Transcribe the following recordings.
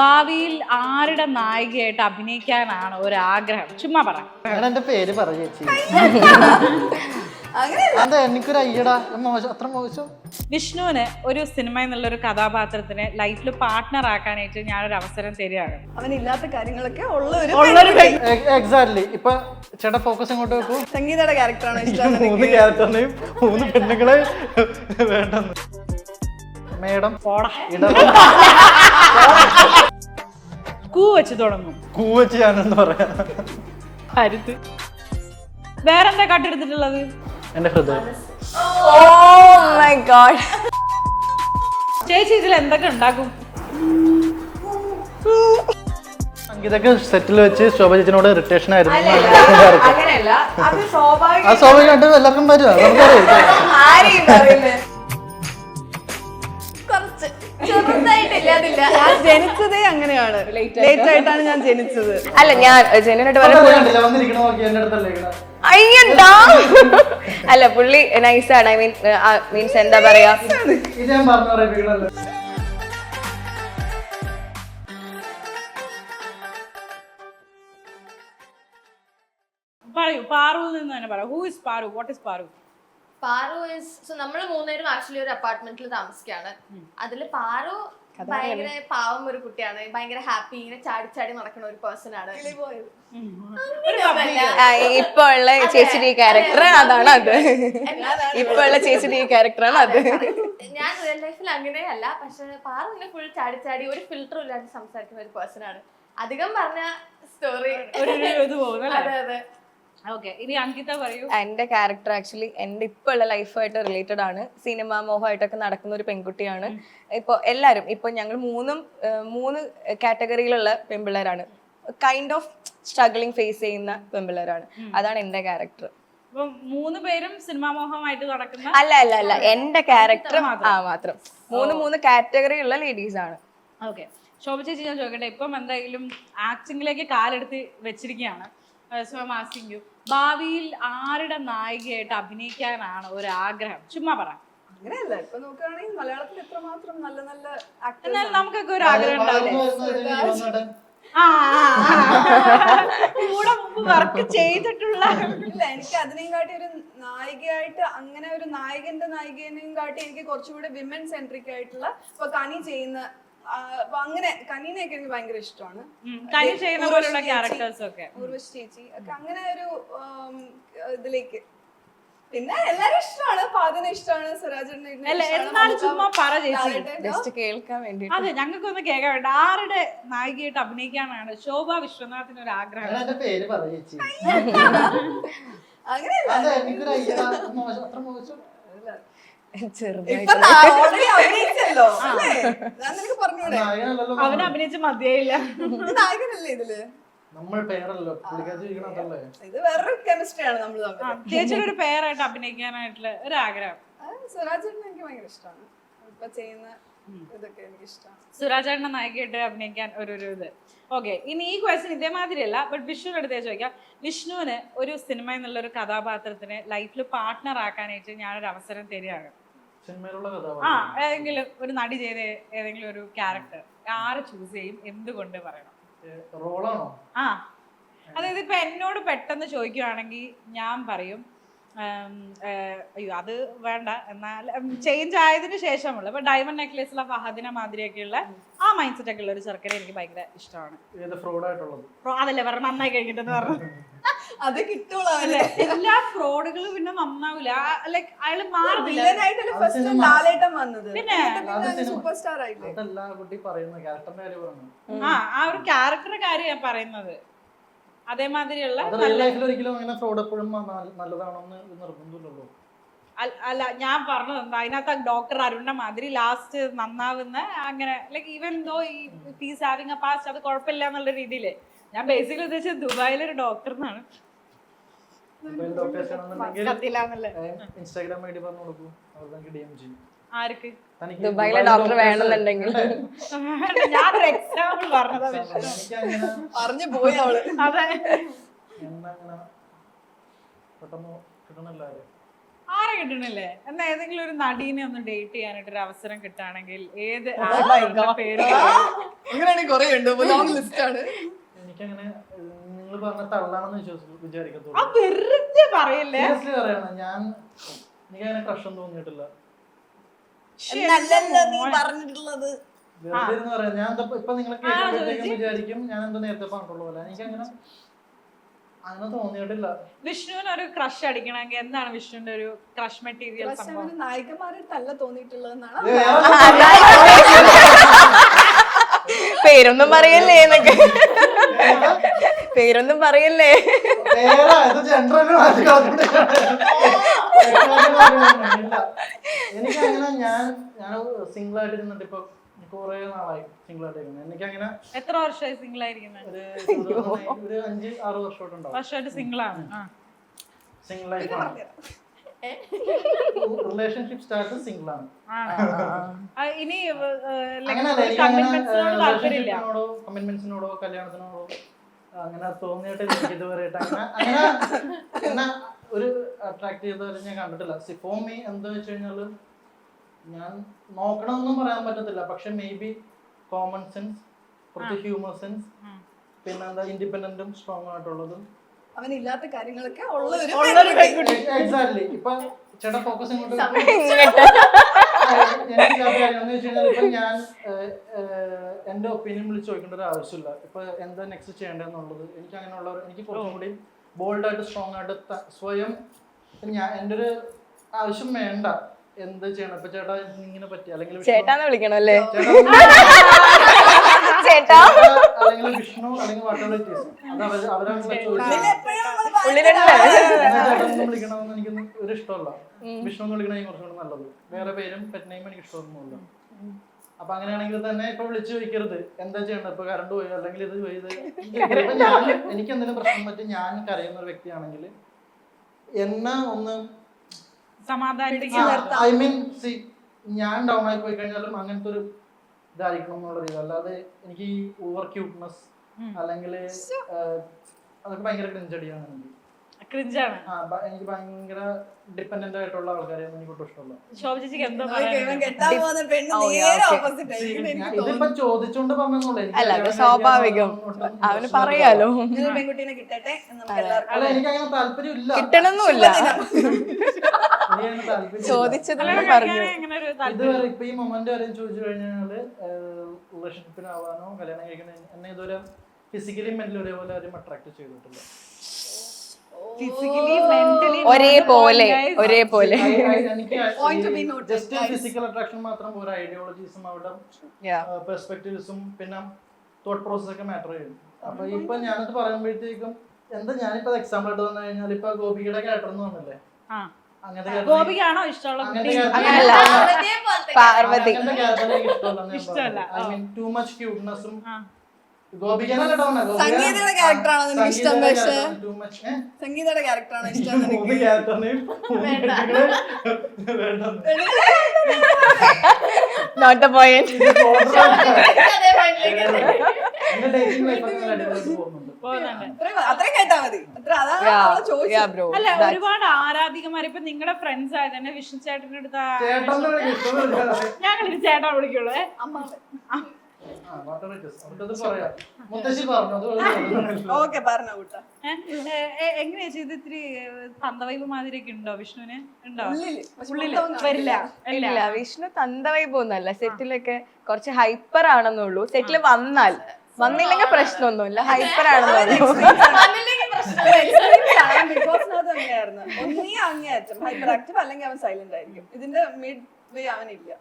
ഭാവിയിൽ ആരുടെ നായികയായിട്ട് അഭിനയിക്കാനാണ് ഒരു ആഗ്രഹം ചുമ്മാ പറ. അങ്ങനെ എന്റെ പേര് പറ ചേച്ചി. അങ്ങനെ അതെ എനിക്കൊരു അയ്യടാ മോശം അത്ര മോശം. വിഷ്ണുവിന് ഒരു സിനിമ എന്നുള്ള ഒരു കഥാപാത്രത്തിന് ലൈഫിൽ പാർട്ട്ണർ ആക്കാനായിട്ട് ഞാനൊരു അവസരം തരികയാണ്. അവനില്ലാത്ത കാര്യങ്ങളൊക്കെ ഉള്ള ഒരു ഉള്ളൊരു എക്സാക്ട്ലി ഇപ്പൊ ചേട്ടാ ഫോക്കസ് ഇങ്ങോട്ട് വെക്കൂ? സംഗീതയുടെ ക്യാരക്ടറാണ് ഇഷ്ടം? മൂന്ന് ക്യാരക്ടറിനെയും മൂന്ന് പെണ്ണുങ്ങളെ വേണ്ടെന്ന്. മേഡം. പോടാ. ഇട കൂ വെച്ച് തുടങ്ങും. കൂവച്ച് ഞാനെന്ന് പറയാ. കരുത്ത്. വേറെന്താ കട്ടെടുത്തിട്ടുള്ളത്? എന്റെ ഹൃദയം. ഓ മൈ ഗോഡ് ചേച്ചി ഇതിൽ എന്തൊക്കെ ഉണ്ടാക്കും? സംഗീതൊക്കെ സെറ്റിൽ വെച്ച് ശോഭ ചേച്ചിനോട് ഇറിറ്റേഷൻ ആയിരുന്നു അങ്ങനെയല്ല. അത് സ്വാഭാവികമായിട്ട് എല്ലാവർക്കും വരും നമുക്കറിയാം. ആരെയും പറയുന്നത് ഞാൻ ജനിച്ചതേ അങ്ങനെയാണ്. ലേറ്റ് ആയിട്ടാണ് ഞാൻ ജനിച്ചത്. അല്ല ഞാൻ ഇരിക്കണെ. അയ്യണ്ടാ? അല്ല പുള്ളി നൈസാണ് ഐ മീൻ മീൻസ് എന്താ പറയാ? പറയൂ പാറുവിൽ നിന്ന് തന്നെ പറ who is Paru? What is Paru? Paru is so നമ്മൾ മൂന്നുപേരും ആക്ച്വലി ഒരു അപ്പാർട്ട്മെന്റിൽ താമസിക്കുകയാണ്. അതിൽ പാറു ഭയങ്കര പാവം ഒരു കുട്ടിയാണ്. ഭയങ്കര ഹാപ്പി ഇങ്ങനെ ചാടി ചാടി നടക്കുന്ന ഒരു പേഴ്സൺ ആണ്. ഇപ്പൊ ഉള്ള ചേച്ചിയുടെ ഈ ക്യാരക്ടർ അതാണ് അത്. ഇപ്പൊ ഉള്ള ചേച്ചിയുടെ ഈ ക്യാരക്ടറാണ് അത്. ഞാൻ റിയൽ ലൈഫിൽ അങ്ങനെയല്ല പക്ഷെ പാറു ഇങ്ങനെ ഫുൾ ചാടി ചാടി ഒരു ഫിൽറ്ററും ഇല്ലാണ്ട് സംസാരിക്കുന്ന ഒരു പേഴ്സൺ ആണ്. അധികം പറഞ്ഞ സ്റ്റോറി ഒരു ഒരു ഇത് പോകുന്നല്ലേ അതെ അതെ. എന്റെ ക്യാരക്ടർ ആക്ച്വലി എന്റെ ഇപ്പൊ ഉള്ള ലൈഫായിട്ട് റിലേറ്റഡ് ആണ്. സിനിമ മോഹമായിട്ടൊക്കെ നടക്കുന്ന ഒരു പെൺകുട്ടിയാണ്. ഇപ്പൊ എല്ലാരും ഇപ്പൊ ഞങ്ങൾ മൂന്നും മൂന്ന് കാറ്റഗറിയിലുള്ള പെൺപിള്ളേരാണ്. കൈൻഡ് ഓഫ് സ്ട്രഗ്ലിംഗ് ഫേസ് ചെയ്യുന്ന പെൺപിള്ളേരാണ്. അതാണ് എന്റെ ക്യാരക്ടർ മൂന്ന് പേരും സിനിമാ മോഹമായിട്ട് നടക്കുന്ന അല്ല അല്ല അല്ല. എന്റെ ക്യാരക്ടർ ആ മാത്രം. മൂന്ന് മൂന്ന് കാറ്റഗറി ഉള്ള ലേഡീസ് ആണ്. ഓക്കെ ശോഭ ചേച്ചി ഞാൻ ചോദിക്കട്ടെ ഇപ്പം എന്തായാലും ആക്ടിങ്ങിലേക്ക് കാലെടുത്ത് വെച്ചിരിക്കുകയാണ്. സോ ആസ്കിങ് യു ഭാവിയിൽ ആരുടെ നായികയായിട്ട് അഭിനയിക്കാനാണ് ഒരു ആഗ്രഹം ചുമ്മാ പറ. അങ്ങനെയല്ല ഇപ്പൊ നോക്കുകയാണെങ്കിൽ മലയാളത്തിൽ എത്രമാത്രം നല്ല നല്ല ആക്ടർ എന്നാലും നമുക്കൊക്കെ ഒരു ആഗ്രഹം ഉണ്ടാവില്ലേ. കൂടെ മുമ്പ് വർക്ക് ചെയ്തിട്ടുള്ള ഇല്ല എനിക്ക് അതിനെയും കാട്ടി ഒരു നായികയായിട്ട് അങ്ങനെ ഒരു നായകന്റെ നായികനെയും കാട്ടി എനിക്ക് കുറച്ചുകൂടെ വിമൻ സെൻട്രിക് ആയിട്ടുള്ള ഇപ്പൊ കനി ചെയ്യുന്ന അങ്ങനെ കനീനെയൊക്കെ എനിക്ക് ഭയങ്കര ഇഷ്ടമാണ്. കനി ചെയ്യുന്ന പോലുള്ള. ക്യാരക്ടേഴ്സ് ഒക്കെ. ഊർവശി ചേച്ചി ഒക്കെ അങ്ങനെ ഒരു ഇതിലേക്ക്. പിന്നെ എല്ലാരും ഇഷ്ടമാണ്. പാതിന് ഇഷ്ടമാണ്. എന്നാലും ചുമ്മാ പറ ചേച്ചി. കേൾക്കാൻ വേണ്ടി അതെ ഞങ്ങൾക്കൊന്ന് കേൾക്കാൻ വേണ്ട. ആരുടെ നായികയായിട്ട് അഭിനയിക്കാനാണ് ശോഭ വിശ്വനാഥിന് ഒരു ആഗ്രഹം? അങ്ങനെയല്ല. അവൻ അഭിനയിച്ച് മതിയായില്ല. നായകനല്ലേ ഇതിൽ? നമ്മൾ പേരല്ലോ ഇത് വേറൊരു കെമിസ്ട്രിയാണ് നമ്മൾ തമ്മിൽ ചേച്ചിയുടെ ഒരു പേരായിട്ട് അഭിനയിക്കാനായിട്ടുള്ള ഒരു ആഗ്രഹം. സുരാജേട്ടനെ എനിക്ക് ഭയങ്കര ഇഷ്ടമാണ് ഇപ്പൊ ചെയ്യുന്ന ഇതൊക്കെ എനിക്ക് ഇഷ്ടമാണ് സുരാജേട്ടന്റെ നായികയായിട്ട് അഭിനയിക്കാൻ ഒരു ഒരു ഇത്. ഓക്കെ ഇനി ഈ ക്വസ്റ്റ്യൻ ഇതേമാതിരിയല്ല ബട്ട് വിഷ്ണുവിന് അടുത്ത് ചോദിക്കാം. വിഷ്ണുവിന് ഒരു സിനിമ എന്നുള്ള ഒരു കഥാപാത്രത്തിന് ലൈഫിൽ പാർട്ട്ണർ ആക്കാനായിട്ട് ഞാനൊരു അവസരം തരികയാണ്. ആ ഏതെങ്കിലും ഒരു നടി ചെയ്ത ഏതെങ്കിലും ഒരു ക്യാരക്ടർ ആര് ചൂസ് ചെയ്യും എന്തുകൊണ്ട് പറയണം? ആ അതായത് ഇപ്പൊ എന്നോട് പെട്ടെന്ന് ചോദിക്കുവാണെങ്കിൽ ഞാൻ പറയും അയ്യോ അത് വേണ്ട എന്നാൽ ചേഞ്ച് ആയതിനു ശേഷമുള്ള ഇപ്പൊ ഡയമണ്ട് നെക്ലേസിലെ ഫഹദിന മാതിരിയൊക്കെയുള്ള ആ മൈൻഡ് സെറ്റ് ഒക്കെ ഉള്ള ഒരു ചെറുക്കനെ എനിക്ക് ഭയങ്കര ഇഷ്ടമാണ്. അതല്ലേ പറഞ്ഞു നന്നായി കഴിഞ്ഞിട്ടെന്ന് പറഞ്ഞു അത് കിട്ടുള്ളൂ അല്ലേ? എല്ലാ ഫ്രോഡുകളും പിന്നെ നന്നാവില്ല ലൈക് അയാൾ മാറില്ല. ഫസ്റ്റ് ലാലേട്ടൻ വന്നത്. പിന്നെ? സൂപ്പർ സ്റ്റാർ ആയില്ലേ? അതല്ല ആ ആ ആ ഒരു ക്യാരക്ടറുടെ കാര്യം ഞാൻ പറയുന്നത്. അതേമാതിരിയുള്ള അല്ല ഞാൻ പറഞ്ഞത് എന്താ അതിനകത്ത് ഡോക്ടർ അരുണിന്റെ മാതിരി ലാസ്റ്റ് നന്നാവുന്ന അങ്ങനെ ലൈക്ക് ഈവൻ ദോ ഈ പീസ് ഹാവിങ് എ പാസ്റ്റ് അത് കുഴപ്പമില്ല എന്നുള്ള രീതിയിൽ ഞാൻ ബേസിക്കലി ഉദ്ദേശിച്ചത് ദുബായിലൊരു ഡോക്ടർ എന്നാണ് മൊബൈൽ ഇൻസ്റ്റാഗ്രാം ഐ ഡി പറഞ്ഞു കൊടുക്കും. അവർ എനിക്ക് ഡി എം ചെയ്യും. ആർക്ക്? തനിക്ക് ദുബായിലെ ഡോക്ടർ വേണമെന്നുണ്ടെങ്കിൽ. ഞാനൊരു എക്സാമ്പിൾ പറഞ്ഞതാ പറഞ്ഞു പോയി അവൾ. അതെ. പെട്ടെന്ന് കിട്ടണില്ല ആരെ? കിട്ടണില്ലേ? എന്നാ ഏതെങ്കിലും ഒരു നടീനെ ഒന്ന് ഡേറ്റ് ചെയ്യാനായിട്ട് ഒരു അവസരം കിട്ടുകയാണെങ്കിൽ ഏത് പേര്? അങ്ങനെയാണെങ്കിൽ കുറെ ഉണ്ട് ലിസ്റ്റ് ആണ്. എനിക്കങ്ങനെ പറഞ്ഞ തള്ളാണെന്ന് വിശ്വസിക്കും ആ വിചാരിക്കത്തുള്ളൂ വെറുതെ പറയല്ലേ? സീരിയസ്ലി പറയണം. ഞാൻ എനിക്കങ്ങനെ ക്രഷ് തോന്നിയിട്ടില്ല. നല്ലല്ലോ നീ. പറഞ്ഞിട്ടുള്ളത്. വെറുതെ ഇരുന്ന് പറയാം. ഞാൻ എന്താ ഇപ്പൊ നിങ്ങളെ കേൾക്കുമ്പോഴത്തേക്കും വിചാരിക്കും. ഞാൻ എന്താ നേരത്തെ പറഞ്ഞിട്ടുള്ള പോലെ. എനിക്ക് അങ്ങനെ അങ്ങനെ തോന്നിയിട്ടില്ല. വിഷ്ണുവിന് ഒരു ക്രഷ് അടിക്കണമെങ്കിൽ എന്താണ് വിഷ്ണുവിന്റെ ഒരു ക്രഷ് മെറ്റീരിയൽ സംഭവം? അവന് തല്ല തോന്നിയിട്ടുള്ളതെന്നാണ് ഇത് വേറെ പേരൊന്നും പറയല്ലേ എന്നൊക്കെ. പേരൊന്നും പറയല്ലേ? വേറെ ഇത് ജനറൽ മാറ്റി എനിക്കങ്ങനെ ഞാൻ ഞാൻ സിംഗിൾ ആയിട്ട് ഇരുന്നിട്ട് ഇപ്പൊ കുറെ നാളായി സിംഗിൾ ആയിട്ട് ഇരുന്നത് എനിക്കങ്ങനെ എത്ര വർഷമായി സിംഗിൾ ആയിരിക്കുന്നത് ഒരു ഒരു അഞ്ച് ആറ് വർഷമായിട്ടുണ്ടാവും വർഷമായിട്ട് സിംഗിൾ ആണ്. ആ. സിംഗിൾ ലൈഫാണ് റിലേഷൻഷിപ്പ് സ്റ്റാർട്ട് സിംഗിൾ ആണ് ആണോ? ആ, ഇനി കമ്മിറ്റ്മെന്റ്സിനോടോ കല്യാണത്തിനോടോ അങ്ങനെ തോന്നിയിട്ട് എനിക്ക് പറയട്ടെ. അങ്ങനെ ഒരു അട്രാക്ട് ചെയ്തവരെ ഞാൻ കണ്ടിട്ടില്ല. സിഫോർ മീ എന്താ വെച്ച് കഴിഞ്ഞാൽ ഞാൻ നോക്കണമെന്നും പറയാൻ പറ്റത്തില്ല. പക്ഷെ മേ ബി കോമൺ സെൻസ് കുറച്ച് ഹ്യൂമർ സെൻസ് പിന്നെ എന്താ ഇൻഡിപെൻഡന്റും സ്ട്രോങ് ആയിട്ടുള്ളതും. അവനില്ലാത്ത കാര്യങ്ങളൊക്കെ ഉള്ള ഒരു. എക്സാക്ട്ലി ഇപ്പൊ ചേട്ടാ ഫോക്കസ് ഇങ്ങോട്ട്. എനിക്ക് എന്ന് വെച്ച് കഴിഞ്ഞാൽ ഇപ്പൊ ഞാൻ എന്റെ ഒപ്പീനിയൻ വിളിച്ച് ചോദിക്കേണ്ട ഒരു ആവശ്യമില്ല. ഇപ്പൊ എന്താ നെക്സ്റ്റ് ചെയ്യേണ്ടതെന്നുള്ളത്? എനിക്ക് അങ്ങനെയുള്ള ഒരു- എനിക്ക് കുറച്ചും കൂടി ബോൾഡ് ആയിട്ട് സ്ട്രോങ് ആയിട്ട് സ്വയം ഞാൻ എന്റെ ഒരു ആവശ്യം വേണ്ട. എന്ത് ചെയ്യണം? ഇപ്പൊ ചേട്ടാ ഇങ്ങനെ പറ്റി. അല്ലെങ്കിൽ ചേട്ടാ ചേട്ടാന്ന് വിളിക്കണം അല്ലേ? ചേട്ടാ അല്ലെങ്കിൽ വിഷ്ണു അല്ലെങ്കിൽ വട്ടം. അത് അവർ അവരാണ് വിളിക്കണമെന്ന് ഒരു ഇഷ്ടമല്ല. വിഷ്ണു എന്ന് വിളിക്കണ കുറച്ചും കൂടെ നല്ലത്. വേറെ പേരും പെറ്റ് നെയിം എനിക്ക് ഇഷ്ടമൊന്നുമില്ല. അപ്പൊ അങ്ങനെയാണെങ്കിൽ തന്നെ ഇപ്പൊ വിളിച്ചു ചോദിക്കരുത്. എന്താ ചെയ്യേണ്ടത്? ഇപ്പൊ കറണ്ട് പോയി? അല്ലെങ്കിൽ ഇത് പോയത് ഞാൻ എനിക്ക് എന്തെങ്കിലും പ്രശ്നം പറ്റി ഞാൻ കരയുന്ന ഒരു വ്യക്തിയാണെങ്കിൽ എന്നെ ഒന്ന് ഐ മീൻ സി ഞാൻ ഡൗൺ ആയി പോയി കഴിഞ്ഞാലും അങ്ങനത്തെ ഒരു ഇതായിരിക്കണം എന്നുള്ള രീതി. അല്ലാതെ എനിക്ക് ഈ ഓവർ ക്യൂട്ട്നെസ്. അല്ലെങ്കിൽ അതൊക്കെ ഭയങ്കര ക്രിഞ്ചടിയാണ് എനിക്ക് ക്രിഞ്ചാണ് എനിക്ക് ഭയങ്കര ഡിപെൻഡന്റ് ആയിട്ടുള്ള ആൾക്കാരെ എനിക്ക് ഇഷ്ടമല്ല എന്തോ ഇതിപ്പോ ചോദിച്ചോണ്ട് പറഞ്ഞോളൂ അല്ല അത് സ്വാഭാവികം. അവന് പറയാലോ. പെൺകുട്ടീനെ കിട്ടട്ടെ അല്ല എനിക്ക് അങ്ങനെ താല്പര്യമില്ല. കിട്ടണമെന്നുമില്ല ചോദിച്ചതിലാണ് പറഞ്ഞു. ഇതുവരെ ഇപ്പൊ ഈ മൊമെന്റ് വരെ ചോദിച്ചു കഴിഞ്ഞാൽ റിലേഷൻഷിപ്പിനാവാനോ കല്യാണം കഴിക്കണ എന്നെ ഇതുവരെ ഫിസിക്കലി മെന്റലി ഒരേപോലെ ആരും അട്രാക്ട് ചെയ്തിട്ടില്ല. ഒരേപോലെ ഒരേപോലെ. Point to be noted, just. Physical attraction മാത്രം പോരാ ഐഡിയോളജീസും അവരുടെ പെർസ്പെക്ടീവ്സും പിന്നെ തോട്ട് പ്രോസസ് ഒക്കെ മാറ്റർ ചെയ്യുന്നു. അപ്പൊ ഇപ്പൊ ഞാനത് പറയുമ്പോഴത്തേക്കും എന്താ ഞാനിപ്പോ എക്സാമ്പിൾ ആയിട്ട് വന്നു കഴിഞ്ഞാൽ ഇപ്പൊ ഗോപികയുടെ ക്യാരക്ടർ എന്ന് പറഞ്ഞല്ലേ? ഗോപിക്കാണോ ഇഷ്ടമുള്ള പാർവതി. ഇഷ്ടമല്ല ഇഷ്ടമല്ല, ഐ മീൻ ടു മച്ച് ക്യൂട്ട്നെസ്സും സംഗീതയുടെ നിനക്ക് ഇഷ്ടം? പക്ഷേ? സംഗീതയുടെ ക്യാരക്ടറാണ് ഇഷ്ടം നോട്ട് പോയിന്റ് അല്ല ഒരുപാട് ആരാധികമാർ ഇപ്പൊ നിങ്ങളുടെ ഫ്രണ്ട്സ് ആയത് തന്നെ വിഷ്ണു ചേട്ടന്റെ അടുത്ത് ഞങ്ങളിത് ചേട്ടാ വിളിക്കുള്ളൂ. ഏ. എങ്ങനെയാ ചെയ്ത് ഇത്തിരി തന്തവൈബ് മാതിരിയൊക്കെ ഉണ്ടോ വിഷ്ണുവിന്? ഉണ്ടോ? വരില്ല. ഇല്ല. വിഷ്ണു തന്തവൈബ് ഒന്നല്ല സെറ്റിലൊക്കെ കുറച്ച് ഹൈപ്പർ ആണെന്നുള്ളൂ. സെറ്റിൽ വന്നാൽ. വന്നില്ലെങ്കിൽ പ്രശ്നമൊന്നുമില്ല. ഹൈപ്പർ ആണെന്നുള്ളൂ അങ്ങനെയായിരുന്നു. ഒന്നീ അങ്ങേയറ്റം. ഹൈപ്പർ ആക്റ്റീവ് അല്ലെങ്കിൽ അവൻ സൈലന്റ് ആയിരിക്കും. ഇതിന്റെ മിഡ്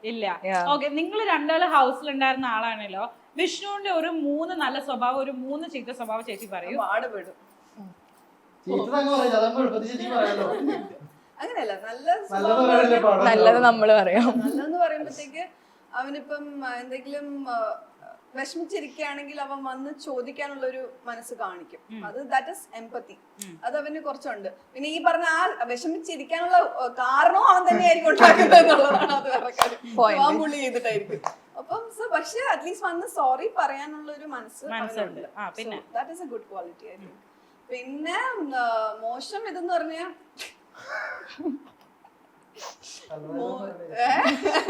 ഇല്ല. ഓക്കെ നിങ്ങൾ രണ്ടാൾ ഹൗസിൽ ഉണ്ടായിരുന്ന ആളാണല്ലോ. വിഷ്ണുവിന്റെ ഒരു മൂന്ന് നല്ല സ്വഭാവം ഒരു മൂന്ന് ചീത്ത സ്വഭാവം ചേച്ചി പറയൂ. പാടുപെടും. അങ്ങനെയല്ല നല്ല നല്ലത് നമ്മൾ പറയാം. നല്ലതെന്ന് പറയുമ്പോഴത്തേക്ക് അവനിപ്പം എന്തെങ്കിലും വിഷമിച്ചിരിക്കുകയാണെങ്കിൽ അവൻ വന്ന് ചോദിക്കാനുള്ള ഒരു മനസ്സ് കാണിക്കും. അത് ദാറ്റ് ഇസ് എംപത്തി അത് അവന് കുറച്ചുണ്ട്. പിന്നെ ഈ പറഞ്ഞ ആ വിഷമിച്ചിരിക്കാനുള്ള കാരണവും അവൻ തന്നെയായിരിക്കും ഉണ്ടാക്കുന്നത് എന്നുള്ളതാണ് അത് വേറെ കാര്യം. പുള്ളി ചെയ്തിട്ടായിരിക്കും. അപ്പം പക്ഷെ അറ്റ്ലീസ്റ്റ് വന്ന് സോറി പറയാനുള്ള ഒരു മനസ്സ് മനസ്സുണ്ട്. ആ, പിന്നെ? That is a good quality ആയിരിക്കും പിന്നെ മോശം ഇതെന്ന് പറഞ്ഞാൽ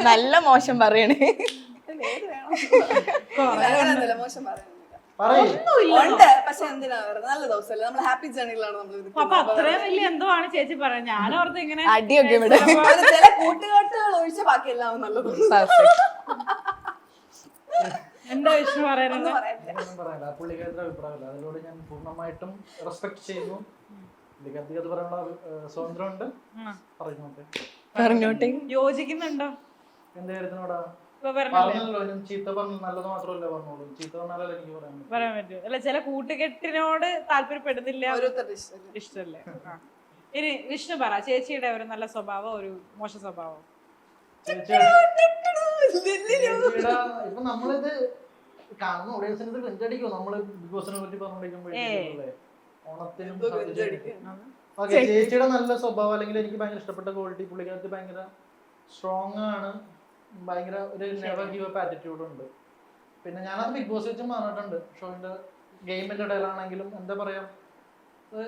നല്ല മോശം പറയണേ. മോശം ഉണ്ട് പക്ഷെ എന്തിനാ? നല്ല ദിവസമല്ലേ. നമ്മൾ ഹാപ്പി ജേണിയിലാണ് നമ്മൾ അപ്പൊ അത്രയും വലിയ എന്തോ ആണ് ചേച്ചി ഞാനോർത്ത് ഇങ്ങനെ അടിയൊക്കെ ഇവിടെ ചില കൂട്ടുകെട്ടുകൾ ഒഴിച്ച ബാക്കി എല്ലാം നല്ലത്. എന്താ വിഷ്ണു പുള്ളിക്കാരുടെ അഭിപ്രായമില്ല. അതിലൂടെ ഞാൻ പൂർണമായിട്ടും റെസ്പെക്ട് ചെയ്യുന്നു. പുള്ളിക്കാരത്തിക്ക് അത് പറയാനുള്ള ഏഹ്, സ്വാതന്ത്ര്യമുണ്ട്. ആ. പറഞ്ഞോട്ടെ. പറഞ്ഞോട്ടെ. യോജിക്കുന്നുണ്ടോ? എന്ത് കാര്യത്തിനോടാ? പറയാൻ പറ്റൂ. അല്ല ചില കൂട്ടുകെട്ടിനോട് താല്പര്യപ്പെടുന്നില്ല. ഇഷ്ടല്ലേ. ഇനി വിഷ്ണു പറ ചേച്ചിയുടെ ഒരു നല്ല സ്വഭാവം ഒരു മോശ സ്വഭാവം? ചേച്ചിയുടെ ചേച്ചിയുടെ ഇപ്പൊ നമ്മളിത് കാണുന്ന ഓഡിയൻസിന് ഇത് ക്രിഞ്ചടിക്കും നമ്മൾ ബിഗ് ബോസിനെ പറ്റി പറഞ്ഞോണ്ടിരിക്കുമ്പോഴേ ഓണത്തിനും എന്തോ സദ്യക്കും. ക്രിഞ്ചടിക്കും. ഓക്കെ ചേച്ചിയുടെ നല്ല സ്വഭാവം അല്ലെങ്കിൽ എനിക്ക് ഭയങ്കര ഇഷ്ടപ്പെട്ട ക്വാളിറ്റി പുള്ളിക്കകത്ത് ഭയങ്കര സ്ട്രോങ് ആണ്. ഭയങ്കര ഒരു നെവർ ഗീവ് അപ്പ് ആറ്റിറ്റ്യൂഡ് ഉണ്ട്. പിന്നെ ഞാനത് ബിഗ് ബോസ് വെച്ചും പറഞ്ഞിട്ടുണ്ട്. ഷോയിന്റെ ഗെയിമിന്റെ ഇടയിലാണെങ്കിലും എന്താ പറയാ അത്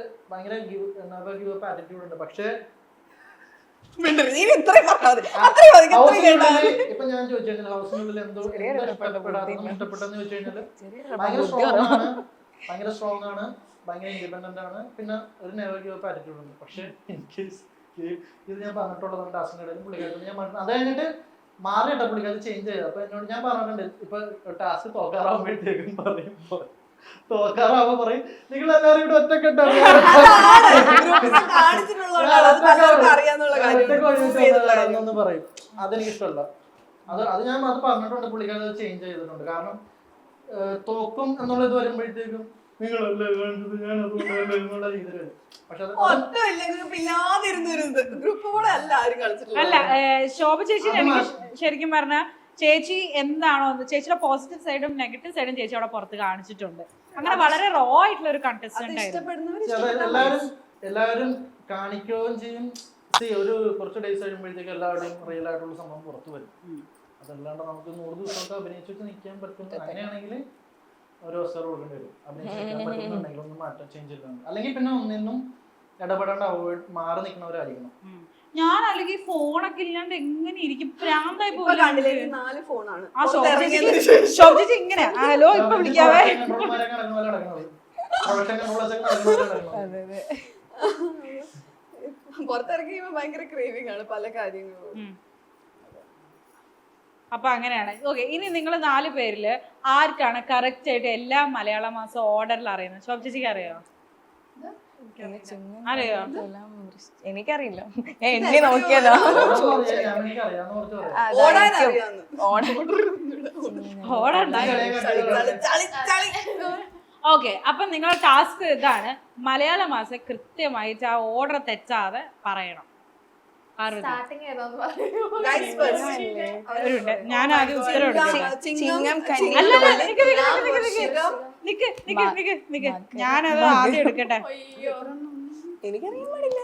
give never give up attitude ഉണ്ട്. പക്ഷേ ഇപ്പൊ ഞാൻ ചോദിച്ചു കഴിഞ്ഞാൽ ഹൗസിനുള്ളിൽ എന്തോ എന്താ ഇഷ്ടപ്പെടാത്ത ഇഷ്ടപ്പെട്ടെന്ന് ചോദിച്ചു കഴിഞ്ഞാൽ ഭയങ്കര സ്ട്രോങ് ആണ്. ഭയങ്കര സ്ട്രോങ് ആണ്. ഭയങ്കര ഇൻഡിപെൻഡന്റ് ആണ്. പിന്നെ ഒരു നെവർ ഗീവ് അപ്പ് ആറ്റിറ്റ്യൂഡ് ഉണ്ട്. പക്ഷേ ഇൻ കേസ് ഇത് ഞാൻ പറഞ്ഞിട്ടുള്ളതാണ് ടാസ്കിന്റെ ഇടയിൽ പുള്ളിക്കാരത്തിൽ ഞാൻ അത് കഴിഞ്ഞിട്ട് മാറിയിട്ട പുള്ളിക്കാരത് ചേഞ്ച് ചെയ്തത് അപ്പൊ എന്നോട് ഞാൻ പറഞ്ഞിട്ടുണ്ട് ഇപ്പൊ ടാസ്ക് തോക്കാറാവുമ്പോഴത്തേക്കും പറയുമ്പോ തോക്കാറാവുമ്പോ പറയും. നിങ്ങൾ എല്ലാവരും ഇവിടെ ഒറ്റക്കെട്ടാണ്. എന്ന് പറയും. അതെനിക്ക് ഇഷ്ടമല്ല അത് അത് ഞാൻ അത് പറഞ്ഞിട്ടുണ്ട് പുള്ളിക്കത് അത് ചേഞ്ച് ചെയ്തിട്ടുണ്ട്. കാരണം തോക്കും എന്നുള്ളത് വരുമ്പോഴത്തേക്കും നിങ്ങളല്ലേ ഞാൻ അതുകൊണ്ടല്ലേ പക്ഷെ അത് ഒട്ടും ഇല്ല ഗ്രൂപ്പ് ഇല്ലാതിരുന്നിരുന്നത് ഗ്രൂപ്പ് കൂടെ അല്ല ആരും അല്ല ശോഭ ചേച്ചി എനിക്ക് ശരിക്കും പറഞ്ഞ ചേച്ചി എന്താണോ എന്ന് ചേച്ചിയുടെ പോസിറ്റീവ് സൈഡും നെഗറ്റീവ് സൈഡും ചേച്ചി അവിടെ പുറത്ത് കാണിച്ചിട്ടുണ്ട്. അങ്ങനെ വളരെ റോ ആയിട്ടുള്ള ഒരു അത് കണ്ടസ്റ്റന്റ് ആയിരുന്നു ഇഷ്ടപ്പെടുന്നവർ പക്ഷെ അത് എല്ലാവരും എല്ലാവരും കാണിക്കുകയും ചെയ്യും. See, ഒരു കുറച്ച് ഡേയ്സ് കഴിയുമ്പോഴത്തേക്ക് എല്ലാവരുടെയും റിയൽ ആയിട്ടുള്ള സംഭവം പുറത്തു വരും. അതല്ലാണ്ട് നമുക്ക് നൂറ് ദിവസമൊക്കെ അഭിനയിച്ചിട്ട് നിൽക്കാൻ പറ്റും. അങ്ങനെയാണെങ്കിൽ ഒരു അവസരം കൊടുക്കേണ്ടി വരും. അഭിനയിക്കാൻ പറ്റുന്നുണ്ടെങ്കിൽ ഒന്ന് മാറ്റം ചേഞ്ച് ഇല്ലാണ്ട് അല്ലെങ്കിൽ പിന്നെ ഒന്നിനും ഇടപെടാണ്ട് അവോയ്ഡ് മാറി നിൽക്കുന്നവരായിരിക്കണം. ഞാൻ അല്ലെങ്കിൽ ഫോണൊക്കെ ഇല്ലാണ്ട് എങ്ങനെ ഇരിക്കും? പ്രാന്തായി ചേച്ചി ഇങ്ങനെ. ഹലോ ഇപ്പൊ വിളിക്കാവേ? പുറത്തിറങ്ങിയപ്പോ ഭയങ്കര ക്രേവിംഗ് ആണ് പല കാര്യങ്ങളും. അപ്പൊ അങ്ങനെയാണ്. ഓക്കെ ഇനി നിങ്ങൾ നാല് പേരിൽ ആർക്കാണ് കറക്റ്റ് ആയിട്ട് എല്ലാ മലയാള മാസം ഓർഡറിൽ അറിയുന്നത്? ശോഭ ചേച്ചിക്ക് അറിയോ? അറിയോ? എനിക്കറിയില്ല. ചളി, ചളി. ഓക്കെ അപ്പൊ നിങ്ങളുടെ ടാസ്ക് ഇതാണ് മലയാള മാസം കൃത്യമായിട്ട് ആ ഓർഡർ തെറ്റാതെ പറയണം. ഞാൻ ആദ്യം ഉത്തരം നിക്ക് ഞാനത് ആദ്യം എടുക്കട്ടെ. എനിക്കറിയാൻ പാടില്ല.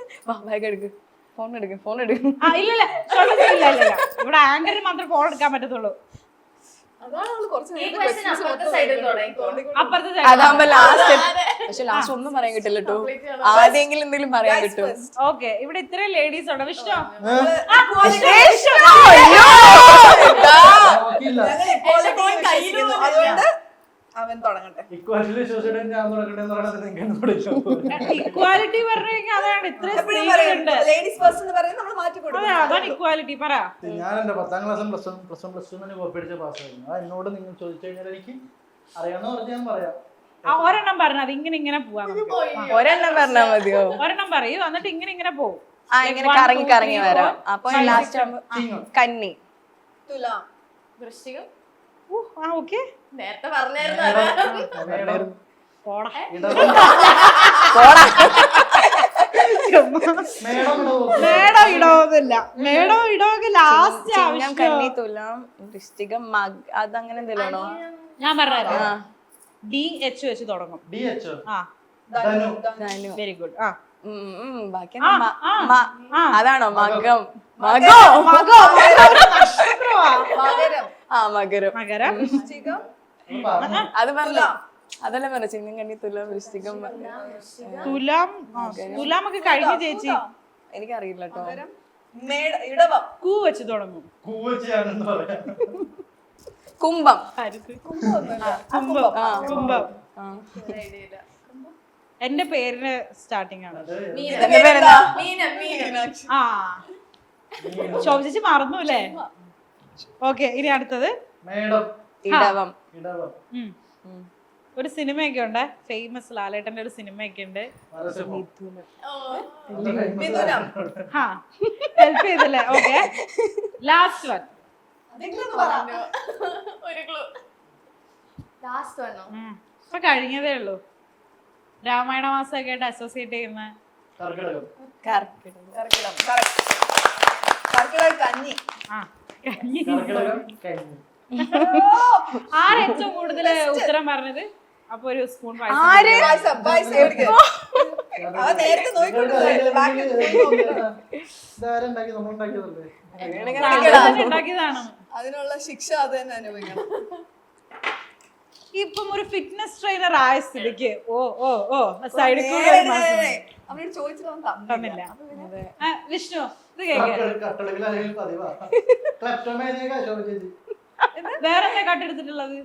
ഫോൺ എടുക്കും. ഫോൺ എടുക്കും ആ ഇല്ല ഇല്ല ശോഭ ഇല്ല ഇല്ല ഇല്ല. ഇവിടെ ആങ്കറിന് മാത്രമേ ഫോൺ എടുക്കാൻ പറ്റത്തുള്ളൂ. അതാകുമ്പോ ലാസ്റ്റ് അതെ. പക്ഷെ ലാസ്റ്റ് ഒന്നും പറയാൻ കിട്ടില്ല കേട്ടോ. ആദ്യമെങ്കിലും എന്തെങ്കിലും പറയാൻ കിട്ടും. ഓക്കെ ഇവിടെ ഇത്രയും ലേഡീസ് ഉണ്ടോ. പോലും അതുകൊണ്ട് അവൻ തുടങ്ങട്ടെ. ഇക്വാലിറ്റി പറഞ്ഞു കഴിഞ്ഞാൽ അതാണ് പറയും സ്ത്രീകളുണ്ട് ലേഡീസ് ഫസ്റ്റ് എന്ന് പറയുന്നത് നമ്മൾ മാറ്റി കൊടുക്കും. അതാണ് ഇക്വാലിറ്റി പറ. ഞാൻ എന്റെ പത്താം ക്ലാസ്സും plus one plus one plus two copy അടിച്ച പാസ്സായിരുന്നു അത് എന്നോട് നിങ്ങൾ ചോദിച്ചു കഴിഞ്ഞാൽ എനിക്ക് അറിയാമെന്ന് പറഞ്ഞ് ഞാൻ പറയാം. ആ ഒരെണ്ണം പറഞ്ഞു അത് ഇങ്ങനെ ഇങ്ങനെ പോവാ. ഒരെണ്ണം പറഞ്ഞാ മതിയോ? ഒരെണ്ണം പറയൂ. എന്നിട്ട് ഇങ്ങനെ ഇങ്ങനെ പോവും. ആ ഇങ്ങനെ കറങ്ങി കറങ്ങി വരാം. അപ്പൊ ലാസ്റ്റ് കന്നി. തുലാം വൃശ്ചികം. ആ ഓക്കെ നേരത്തെ പറഞ്ഞായിരുന്നു പോടാ. പോടാ. മേടം മേടോ ഇടോന്നില്ല. മേടോ ഇടോക്ക് ലാസ്റ്റ് ചിങ്ങം കന്നി തുലാം വൃശ്ചികം മഗ് അതങ്ങനെ എന്തെങ്കിലും ആണോ ഞാൻ പറഞ്ഞു ഡി എച്ച് വെച്ച് തുടങ്ങും. ഡി എച്ച് ആ. ധനു. ധനു. വെരി ഗുഡ് ആ. ബാക്കി. അതാണോ മകം? മകോ മകോ മകരം. ആ മകരം. മകരം. വൃശ്ചികം അത് പറഞ്ഞു തുലാം. അതല്ലേ പറഞ്ഞു? ചിങ്ങം കന്നി തുലാം വൃശ്ചികം തുലാം തുലാം ഒക്കെ കഴിഞ്ഞു ചേച്ചി. എനിക്കറിയില്ല കേട്ടോ. ഇടവം. കൂ വെച്ച് തുടങ്ങും. കുംഭം. കുംഭം കുംഭം. എന്റെ പേരിന് സ്റ്റാർട്ടിങ് ആണ്. ആ. ശോഭിച്ചു മറന്നു അല്ലേ? ഓക്കെ ഇനി അടുത്തത്. മേടം. ഇടവം. ഒരു സിനിമയൊക്കെ ഉണ്ട്. ഫേമസ് ലാലേട്ടന്റെ ഒരു സിനിമയൊക്കെ ഉണ്ട്. ഹെൽപ്പ് ചെയ്തല്ലേ? ഓക്കെ ലാസ്റ്റ് വൺ ഇപ്പൊ കഴിഞ്ഞതേ ഉള്ളൂ. രാമായണ മാസമൊക്കെ ആയിട്ട് അസോസിയേറ്റ് ചെയ്യുന്ന കർക്കിടകം. കർക്കിടകം. കർക്കിടകം. Correct. കർക്കിടക കഞ്ഞി. ആ. കഞ്ഞി. ആര് ഏറ്റവും കൂടുതൽ ഉത്തരം പറഞ്ഞത്? അപ്പൊ ഒരു സ്പൂൺ ആര്? നേരത്തെ നോക്കിക്കൊണ്ടിരുന്നു. അതിനുള്ള ശിക്ഷ അത് തന്നെ അനുഭവിക്കണം. ഇപ്പം ഒരു ഫിറ്റ്നസ് ട്രെയിനർ ആയ സ്ഥിതിക്ക്. ഓ ഓ ഓ. സൈഡിൽ കൂടെ അവൻ തന്നില്ല. വിഷ്ണു ഇത് കേൾക്കാം വേറെ എന്താ കട്ടെടുത്തിട്ടുള്ളത്.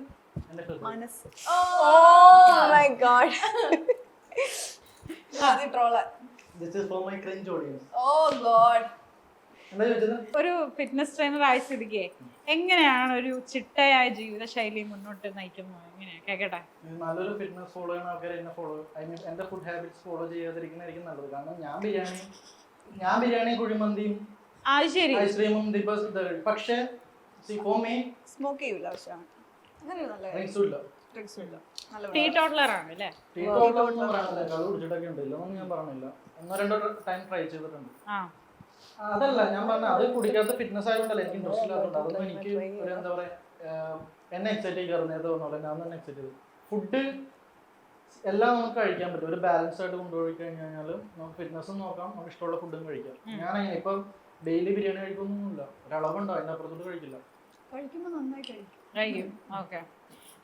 മനസ്സ്. ഓ ഗോഡ് എന്താ ചോദിച്ചത്? ഒരു ഫിറ്റ്നസ് ട്രെയിനർ ആയ സ്ഥിതിക്ക് എങ്ങനെയാണ് ഒരു ചിട്ടയായ ജീവിത ശൈലി മുന്നോട്ട് നയിക്കുന്നത്? എങ്ങനെയാ? കേക്കട്ടെ. നല്ലൊരു ഫിറ്റ്നസ് ഫോളോ ചെയ്യുന്ന ആൾക്കാർ എന്നെ ഫോളോ ഐ മീൻ എന്റെ ഫുഡ് ഹാബിറ്റ്സ് ഫോളോ ചെയ്യാതിരിക്കുന്നതായിരിക്കും നല്ലത്. കാരണം ഞാൻ ബിരിയാണി ഞാൻ ബിരിയാണി കുഴിമന്തിയും ഐസ്ക്രീമും ദിബസ് പക്ഷേ ഫോർ മീ സ്മോക്ക് ചെയ്യൂല പക്ഷെ. അങ്ങനെ നല്ല ഡ്രിങ്ക്സും ഇല്ല. Drinks ഇല്ല. നല്ല ടീ ടോട്ട്ലർ ആണ് അല്ലേ ടീ ടോട്ടൊന്നും പറയാനില്ല. കള്ളു കുടിച്ചിട്ടൊക്കെ ഉണ്ട്. ഇല്ലെന്നൊന്നും ഞാൻ പറഞ്ഞില്ല. ഒന്നോ രണ്ടോ ടൈം ട്രൈ ചെയ്തിട്ടുണ്ട്. ആ. അതല്ല ഞാൻ പറഞ്ഞ അത് കുടിക്കാത്ത ഫിറ്റ്നസ് ആയതുകൊണ്ടല്ല എനിക്ക് ഇൻട്രസ്റ്റ് ഇല്ലാത്തതുകൊണ്ട്. അതൊന്നും എനിക്ക് ഒരു എന്താ പറയാ എന്നെ എക്സൈറ്റ് നേരത്തെ പറഞ്ഞോളെ ഞാൻ തന്നെ എക്സൈറ്റ് ചെയ്തു. ഫുഡ് എല്ലാം നമുക്ക് കഴിക്കാൻ പറ്റും. ഒരു ബാലൻസ് ആയിട്ട് കൊണ്ടുപോയി കഴിഞ്ഞ് കഴിഞ്ഞാൽ നമുക്ക് ഫിറ്റ്നസ്സും നോക്കാം. നമുക്ക് ഇഷ്ടമുള്ള ഫുഡും കഴിക്കാം. ഞാൻ അങ്ങനെ ഇപ്പം ഡെയിലി ബിരിയാണി കഴിക്കൊന്നുമില്ല. ഒരളവുണ്ടോ? അതിന്റെ അപ്പുറത്തോട്ട് കഴിക്കില്ല. കഴിക്കുമ്പോ നന്നായി കഴിക്കും. കഴിയും. ഓക്കെ.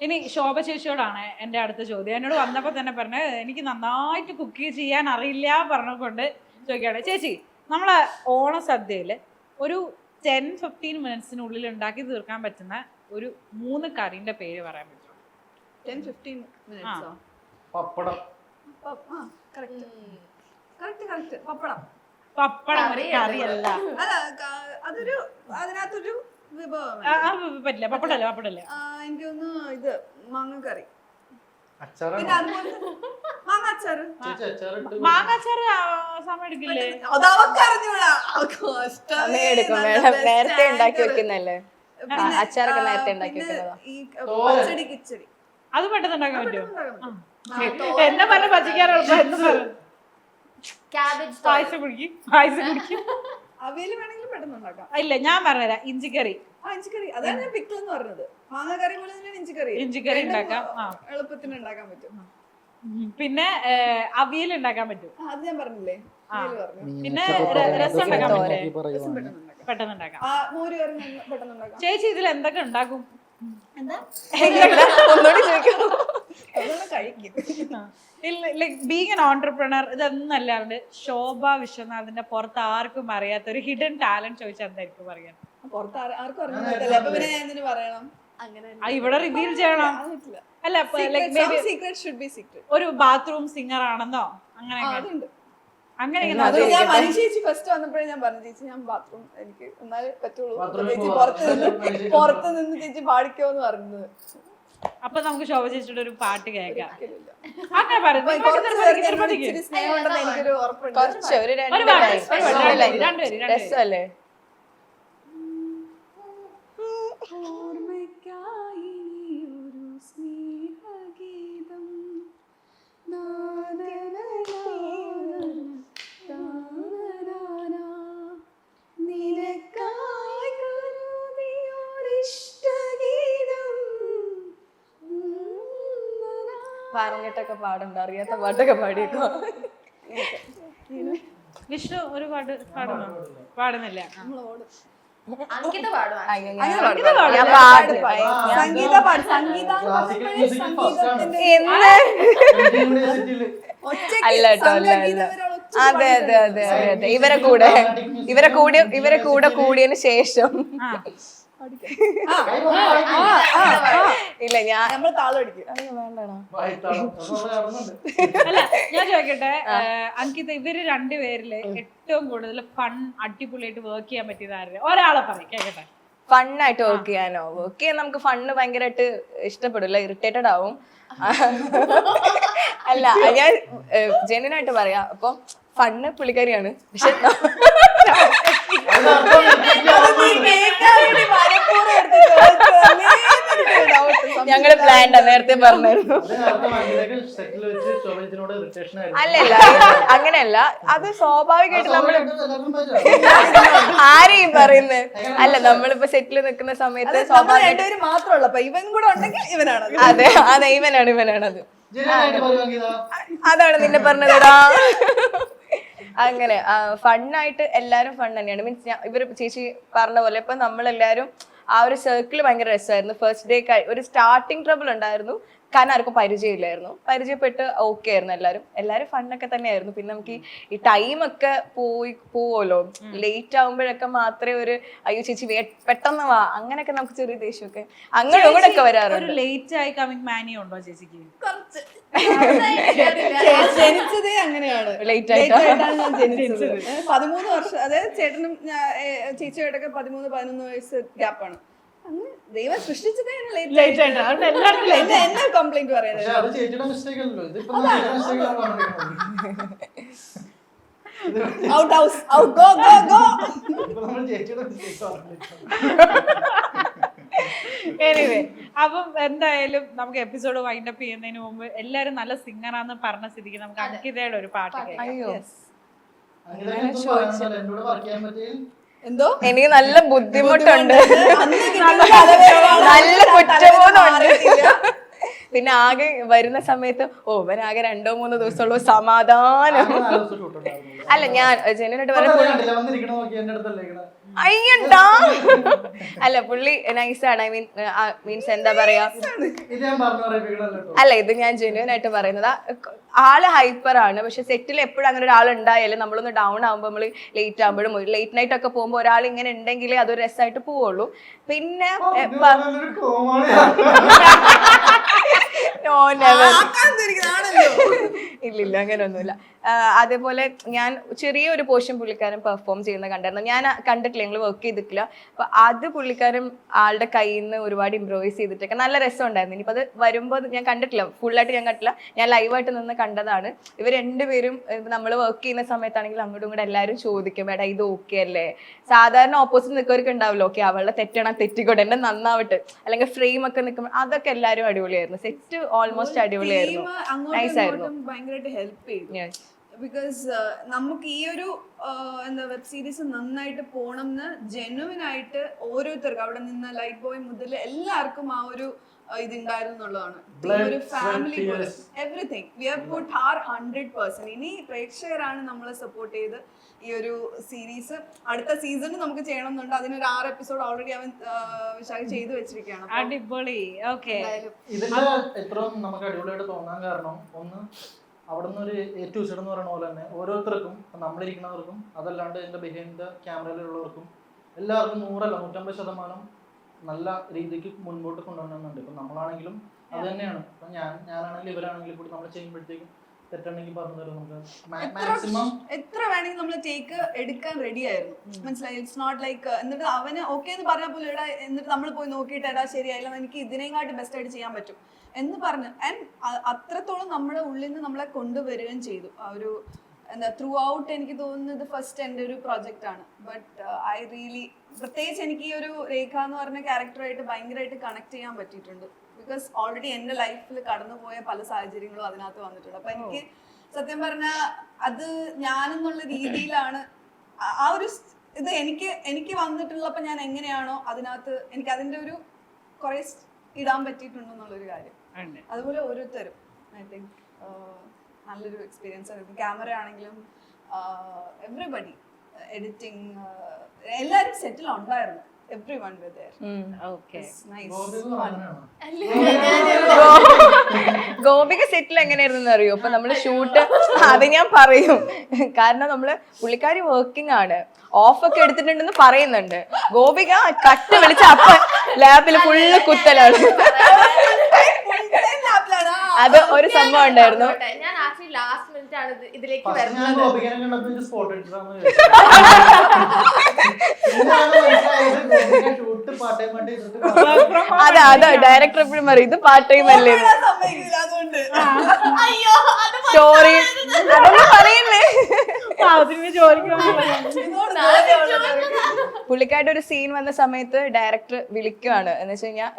ഇനി ശോഭ ചേച്ചിയോടാണ് എന്റെ അടുത്ത ചോദ്യം. എന്നോട് വന്നപ്പോൾ തന്നെ പറഞ്ഞത് എനിക്ക് നന്നായിട്ട് കുക്ക് ചെയ്യാൻ അറിയില്ല പറഞ്ഞുകൊണ്ട് ചോദിക്കുകയാണ്. ചേച്ചി നമ്മളെ ഓണസദ്യയിൽ ഒരു ടെൻ ഫിഫ്റ്റീൻ മിനിറ്റ്സിനുള്ളിൽ ഉണ്ടാക്കി തീർക്കാൻ പറ്റുന്ന ഒരു മൂന്ന് കറിന്റെ പേര് പറയാൻ പറ്റുമോ? ടെൻ ഫിഫ്റ്റീൻ മിനിറ്റ്സോ? പപ്പടം. ആ correct. Correct correct. Pappadam. Pappadam ഒരു കറിയല്ല. അല്ല അതൊരു അതിനകത്തൊരു പറ്റില്ല. പപ്പടല്ലേ പപ്പടല്ലേ എനിക്കൊന്ന് ഇത് മാങ്ങക്കറി. അച്ചാറാണ് പിന്നെ അതുപോലെ മാങ്ങ അച്ചാറ് ചേച്ചി അച്ചാറിട്ട് മാങ്ങാച്ചാറ് ആ, സമയം എടുക്കില്ലേ? അത് അവക്ക് അറിഞ്ഞൂടാ. അവക്ക് സമയം എടുക്കും മേഡം. നേരത്തെ ഉണ്ടാക്കി വെക്കുന്നല്ലേ അച്ചാറൊക്കെ നേരത്തെ ഉണ്ടാക്കി വെക്കുന്നതാ. കിച്ചടി. അത് പെട്ടെന്ന് ഉണ്ടാക്കാൻ പറ്റുമോ? പറ്റും. എന്നെ പറഞ്ഞ പച്ചിക്കാറുള്ള എന്ന് പറഞ്ഞു. പായസം കുടിക്കും. പായസം കുടിക്കും. അവിയൽ പെട്ടെന്ന് ഉണ്ടാക്കാം ഇല്ല ഞാൻ പറഞ്ഞുതരാം. ഇഞ്ചിക്കറി. ആ ഇഞ്ചിക്കറി. അതാണ് ഞാൻ പിക്കിൾ എന്ന് പറഞ്ഞത്. മാങ്ങക്കറി പോലെ തന്നെ ഇഞ്ചിക്കറി. ഇഞ്ചിക്കറി ഉണ്ടാക്കാം. ആ. എളുപ്പത്തിന് ഉണ്ടാക്കാൻ പറ്റും. പിന്നെ അവിയൽ ഉണ്ടാക്കാൻ പറ്റും. അത് ഞാൻ പറഞ്ഞില്ലേ? പിന്നെ രസം ഉണ്ടാക്കാൻ പെട്ടെന്ന് ഉണ്ടാക്കാം ചേച്ചി ഇതിൽ എന്തൊക്കെ ഉണ്ടാക്കും? എന്താ? ഒന്നുകൂടി ചോദിക്കാം. ബീങ് എൻ ഓണ്ടർപ്രണർ ഇതൊന്നും അല്ലാണ്ട് ശോഭ വിശ്വനാഥിന്റെ പുറത്ത് ആർക്കും അറിയാത്ത ഒരു ഹിഡൻ ടാലന്റ് ചോദിച്ചാൽ എന്തായിരിക്കും പറയാൻ പുറത്ത് ആർക്കും അപ്പൊ പിന്നെ ഞാൻ എന്തിനു പറയണം? അങ്ങനെ ആ, ഇവിടെ റിവീൽ ചെയ്യണം. അല്ല സീക്രട്ട് ഷുഡ് ബി സീക്രട്ട് ഒരു ബാത്റൂം സിംഗർ ആണെന്നോ? അങ്ങനെ അങ്ങനെ ഞാൻ മനു ചേച്ചി ഫസ്റ്റ് വന്നപ്പോഴേ ഞാൻ പറഞ്ഞു ചേച്ചി ഞാൻ ബാത്റൂം എനിക്ക് എന്നാലേ പറ്റുള്ളൂ. ചേച്ചി പുറത്ത് നിന്ന് പുറത്ത് നിന്ന് ചേച്ചി പാടിക്കോന്ന് പറഞ്ഞത്. അപ്പൊ നമുക്ക് ശോഭ ചേച്ചിയുടെ ഒരു പാട്ട് കേൾക്കാം. അങ്ങനെ പറയും. അപ്പൊ നിങ്ങൾക്ക് പറഞ്ഞിട്ടൊക്കെ പാടണ്ട. അറിയാത്ത പാട്ടൊക്കെ പാടിയേക്കോ. വിഷ്ണു ഒരു പാട്ട് പാടുന്നു? പാടുന്നില്ല. അങ്കിത പാടുവാ. ഞാൻ. പാടും സംഗീത പാട്ട് സംഗീത എന്ന് Classical പറയുമ്പോഴേ music first ആണ്. സംഗീതത്തിന്റെ എന്ന് ഒറ്റയ്ക്ക് അല്ല കേട്ടോ, അല്ല, അല്ല. ഒരാൾ ഒച്ച അതെ അതെ അതെ അതെ അതെ. ഇവരെ കൂടെ ഇവരെ കൂടെ ഇവരെ കൂടെ കൂടിയതിനു ശേഷം. ആ. ഇല്ല ഞാൻ നമ്മൾ അയ്യോ, വേണ്ടടാ. കാണുന്നുണ്ട്. അല്ല ഞാൻ ചോദിക്കട്ടെ അങ്കിത് ഇവർ രണ്ടുപേരിൽ ഏറ്റവും കൂടുതൽ ഫൺ അടിപൊളിയായിട്ട് വർക്ക് ചെയ്യാൻ പറ്റിയത് ആരുടെ? ഒരാളെ പറയും കേക്കട്ടെ. ഫണ്ണായിട്ട് വർക്ക് ചെയ്യാനോ? വർക്ക് ചെയ്യാൻ നമുക്ക് ഫണ്ണ് ഭയങ്കരമായിട്ട് ഇഷ്ടപ്പെടില്ല ഇറിറ്റേറ്റഡ് ആവും. അല്ല ഞാൻ ജെന്യനായിട്ട് പറയാം. അപ്പം ഫണ്ണ് പുള്ളിക്കാരിയാണ്. പക്ഷെ ഞങ്ങൾ പ്ലാൻ നേരത്തെ പറഞ്ഞായിരുന്നു. അല്ലല്ല അങ്ങനെയല്ല അത് സ്വാഭാവികമായിട്ട് നമ്മൾ ആരെയും പറയുന്നത് അല്ല നമ്മളിപ്പോ സെറ്റിൽ നിൽക്കുന്ന സമയത്ത് സ്വാഭാവികമായിട്ട് ഇവൻ കൂടെ ഉണ്ടെങ്കിൽ ഇവനാണ് അതെ. അതെ ഇവനാണ് ഇവനാണത് അതാണ് നിന്നെ പറഞ്ഞതടാ അങ്ങനെ ഫണ്ണായിട്ട് എല്ലാവരും ഫൺ തന്നെയാണ്. മീൻസ് ഇവർ ചേച്ചി പറഞ്ഞ പോലെ ഇപ്പൊ നമ്മളെല്ലാരും ആ ഒരു സർക്കിൾ ഭയങ്കര രസമായിരുന്നു. ഫസ്റ്റ് ഡേ ഒരു സ്റ്റാർട്ടിങ് ട്രബിൾ ഉണ്ടായിരുന്നു. കാരണം ആർക്കും പരിചയമില്ലായിരുന്നു. പരിചയപ്പെട്ട് ഓക്കെ ആയിരുന്നു എല്ലാവരും എല്ലാവരും ഫണ്ണൊക്കെ തന്നെയായിരുന്നു. പിന്നെ നമുക്ക് ഈ- ടൈമൊക്കെ പോയി പോവല്ലോ. ലേറ്റ് ആകുമ്പോഴൊക്കെ മാത്രമേ ഒരു അയ്യോ ചേച്ചി പെട്ടെന്ന് വാ. അങ്ങനെയൊക്കെ നമുക്ക് ചെറിയ ദേഷ്യമൊക്കെ അങ്ങോട്ടും ഇങ്ങോട്ടൊക്കെ ഒരു വരാറുണ്ട് ലേറ്റ് ആയി കമ്മിങ് മാനി ഉണ്ടോ ചേച്ചിക്ക്? കുറച്ച്. ജനിച്ചതേ അങ്ങനെയാണ്. ലേറ്റ് ആയിട്ടാണ് ഞാൻ ജനിച്ചത്. പതിമൂന്ന് വർഷം അതായത് ചേട്ടനും ചേച്ചിയായിട്ടൊക്കെ പതിമൂന്ന് പതിനൊന്ന് വയസ്സ് ഗ്യാപ്പാണ് ദൈവം സൃഷ്ടിച്ചതേ ലേറ്റ് ലേറ്റ് ആയിട്ട് അതുകൊണ്ട്. കംപ്ലൈന്റ് പറയുന്നത്? അത് ചേച്ചിയുടെ മിസ്റ്റേക്ക് അല്ലല്ലോ. ഇതിപ്പോ ചേച്ചിയുടെ മിസ്റ്റേക്ക് ആണ് പറഞ്ഞിരിക്കുന്നത്. Out house out go go go anyway അപ്പം എന്തായാലും നമുക്ക് എപ്പിസോഡ് വൈൻഡ് അപ്പ് ചെയ്യുന്നതിന് മുമ്പ് എല്ലാരും നല്ല സിംഗറാന്ന് പറഞ്ഞ സ്ഥിതിക്ക് നമുക്ക് അങ്കിതയുടെ ഒരു പാട്ട് കേൾക്കാം. എന്തും? എനിക്ക് നല്ല ബുദ്ധിമുട്ടുണ്ട്. നല്ല കുറ്റബോധമുണ്ട്. പിന്നെ ആകെ വരുന്ന സമയത്ത് ഓ ആകെ രണ്ടോ മൂന്നോ ദിവസമുള്ളൂ സമാധാനം. അല്ല ഞാൻ ഇരിക്കണെ. അയ്യണ്ടാ? അല്ല പുള്ളി നൈസാണ്. ഐ മീൻ മീൻസ് എന്താ പറയാ? അല്ല ഇത് ഞാൻ ജെന്യൂൻ ആയിട്ട് പറയുന്നത്. ആൾ ഹൈപ്പർ ആണ് പക്ഷെ സെറ്റിൽ എപ്പോഴും അങ്ങനെ ഒരാൾ ഉണ്ടായാലും നമ്മളൊന്ന് ഡൗൺ ആകുമ്പോൾ നമ്മൾ ലേറ്റ് ആകുമ്പോഴും ലേറ്റ് നൈറ്റ് ഒക്കെ പോകുമ്പോൾ ഒരാൾ ഇങ്ങനെ ഉണ്ടെങ്കിൽ അതൊരു രസമായിട്ട് പോവുള്ളൂ. പിന്നെ ഓ, നെവർ. ഇല്ലില്ല അങ്ങനെയൊന്നുമില്ല അതേപോലെ ഞാൻ ചെറിയൊരു പോർഷൻ പുള്ളിക്കാരൻ പെർഫോം ചെയ്യുന്ന കണ്ടായിരുന്നു. ഞാൻ കണ്ടിട്ടില്ല ഞങ്ങൾ വർക്ക് ചെയ്തിട്ടില്ല. അപ്പൊ അത് പുള്ളിക്കാരൻ ആളുടെ കയ്യിൽ നിന്ന് ഒരുപാട് ഇംപ്രൂവൈസ് ചെയ്തിട്ടൊക്കെ നല്ല രസം ഉണ്ടായിരുന്നു ഇനിയിപ്പോൾ അത് വരുമ്പോൾ ഞാൻ കണ്ടിട്ടില്ല ഫുള്ളായിട്ട് ഞാൻ കണ്ടില്ല ഞാൻ ലൈവായിട്ട് നിന്ന് കണ്ടതാണ്. ഇവർ രണ്ടുപേരും നമ്മൾ വർക്ക് ചെയ്യുന്ന സമയത്താണെങ്കിൽ അങ്ങോട്ടും ഇങ്ങോട്ടും എല്ലാവരും ചോദിക്കും മേഡം ഇത് ഓക്കെ അല്ലേ? സാധാരണ ഓപ്പോസിറ്റ് നിൽക്കുന്നവർക്ക് ഉണ്ടാവില്ല? ഓക്കെ അവളുടെ തെറ്റണം തെറ്റിക്കോട്ടെ എന്നെ നന്നാവട്ടെ. അല്ലെങ്കിൽ ഫ്രെയിം ഒക്കെ നിൽക്കുമ്പോൾ അതൊക്കെ എല്ലാവരും അടിപൊളിയായിരുന്നു. സെറ്റ് ഓൾമോസ്റ്റ് അടിപൊളിയായിരുന്നു ആയിരുന്നു. ഇങ്ങോട്ടും ഭയങ്കരമായിട്ട് ഹെൽപ്പ് ചെയ്തു. ബിക്കോസ് നമുക്ക് ഈ ഒരു uh, എന്താ വെബ് സീരീസ് നന്നായിട്ട് പോണം എന്ന് ജെനുവിൻ ആയിട്ട് ഓരോരുത്തർക്കും അവിടെ നിന്ന് ലൈറ്റ് ബോയ് മുതൽ എല്ലാവർക്കും ആ ഒരു ഇത് ഉണ്ടായിരുന്നു എന്നുള്ളതാണ് ഈ Blood, ഒരു ഫാമിലി പോലെ. Everything we have put are hundred percent ഇനി പ്രേക്ഷകരാണ് നമ്മളെ സപ്പോർട്ട് ചെയ്ത് ഈ ഒരു സീരീസ് അടുത്ത സീസണിൽ നമുക്ക് ചെയ്യണം എന്നുണ്ട് അതിനൊരു ആറ് എപ്പിസോഡ് ഓൾറെഡി അവൻ വിശാഖ ചെയ്തു വെച്ചിരിക്കുകയാണ്. അടിപൊളി. ഓക്കെ ഇതിന്റെ നമുക്ക് അടിപൊളിയായിട്ട് തോന്നാൻ കാരണം ഒന്ന് അവിടുന്ന് ഒരു എ ടു സെഡ് എന്ന് പറയുന്ന പോലെ തന്നെ ഓരോരുത്തർക്കും നമ്മളിരിക്കുന്നവർക്കും അതല്ലാണ്ട് ഇതിന്റെ ബിഹൈൻഡ് ക്യാമറയിലുള്ളവർക്കും എല്ലാവർക്കും നൂറല്ല നൂറ്റമ്പത് ശതമാനം നല്ല രീതിക്ക് മുൻപോട്ട് കൊണ്ടുവരുന്നുണ്ട് ഇപ്പം നമ്മളാണെങ്കിലും അത് തന്നെയാണ്. ഇപ്പം ഞാൻ ഞാനാണെങ്കിലും ഇവരാണെങ്കിലും കൂടി നമ്മൾ ചെയ്യുമ്പോഴത്തേക്കും തെറ്റുണ്ടെങ്കിൽ പറഞ്ഞു തരും നമുക്ക്. മാക്സിമം എത്ര വേണമെങ്കിലും നമ്മൾ ടേക്ക് എടുക്കാൻ റെഡി ആയിരുന്നു. മനസ്സിലായി? ഇറ്റ്സ് നോട്ട് ലൈക്ക് എന്നിട്ട് അവന് ഓക്കെ എന്ന് പറഞ്ഞാൽ പോലും എടാ എന്നിട്ട് നമ്മൾ പോയി നോക്കിയിട്ട് എടാ ശരിയായില്ല എനിക്ക് ഇതിനെക്കാട്ടും ബെസ്റ്റ് ആയിട്ട് ചെയ്യാൻ പറ്റും എന്ന് പറഞ്ഞു. ആൻഡ് അത്രത്തോളം നമ്മുടെ ഉള്ളിൽ നിന്ന് നമ്മളെ കൊണ്ടുവരികയും ചെയ്തു. ആ ഒരു എന്താ ത്രൂ ഔട്ട് എനിക്ക് തോന്നുന്നത് ഫസ്റ്റ് എന്റെ ഒരു പ്രോജക്റ്റ് ആണ്. ബട്ട് ഐ റിയലി പ്രത്യേകിച്ച് എനിക്ക് ഈ ഒരു രേഖ എന്ന് പറഞ്ഞ ക്യാരക്ടറായിട്ട് ഭയങ്കരമായിട്ട് കണക്ട് ചെയ്യാൻ പറ്റിയിട്ടുണ്ട്. ബിക്കോസ് ഓൾറെഡി എന്റെ ലൈഫിൽ കടന്നുപോയ പല സാഹചര്യങ്ങളും അതിനകത്ത് വന്നിട്ടുണ്ട്. അപ്പം എനിക്ക് സത്യം പറഞ്ഞാൽ അത് ഞാനെന്നുള്ള രീതിയിലാണ് ആ- ഒരു ഇത് എനിക്ക് എനിക്ക് വന്നിട്ടുള്ളപ്പോൾ ഞാൻ എങ്ങനെയാണോ അതിനകത്ത് എനിക്ക് അതിന്റെ ഒരു കുറേ ഇടാൻ പറ്റിയിട്ടുണ്ടെന്നുള്ളൊരു കാര്യം. അതുപോലെ ഓരോരുത്തരും ഐ തിങ്ക് നല്ലൊരു എക്സ്പീരിയൻസ് ആയിരുന്നു. ക്യാമറ ആണെങ്കിലും എവറിബഡി എഡിറ്റിംഗ് എല്ലാവരും സെറ്റിൽ ഉണ്ടായിരുന്നു എവ്രി വൺ? ഗോപിക സെറ്റിൽ എങ്ങനെയായിരുന്നു അറിയോ? അപ്പൊ നമ്മൾ ഷൂട്ട് അത് ഞാൻ പറയും. കാരണം നമ്മൾ പുള്ളിക്കാരി വർക്കിംഗ് ആണ്. ഓഫ് ഒക്കെ എടുത്തിട്ടുണ്ടെന്ന് പറയുന്നുണ്ട്. ഗോപിക കട്ട് വിളിച്ച അപ്പൊ ലാബിൽ ഫുള്ള് കുത്തലാണ്. അത് ഒരു സംഭവം ഉണ്ടായിരുന്നു. ഞാൻ ആക്ച്വലി ലാസ്റ്റ് മിനിറ്റ് ആണ് ഇത് ഇതിലേക്ക് വരുന്നത്. അതെ അതെ ഡയറക്ടർ എപ്പോഴും പറയും ഇത് പാർട്ട് ടൈം അല്ലേ? സ്റ്റോറി അതൊന്നും പറയില്ലേ? പുള്ളിക്കാരുടെ ഒരു സീൻ വന്ന സമയത്ത് ഡയറക്ടർ വിളിക്കുവാണ്. എന്ന് വെച്ച് കഴിഞ്ഞാൽ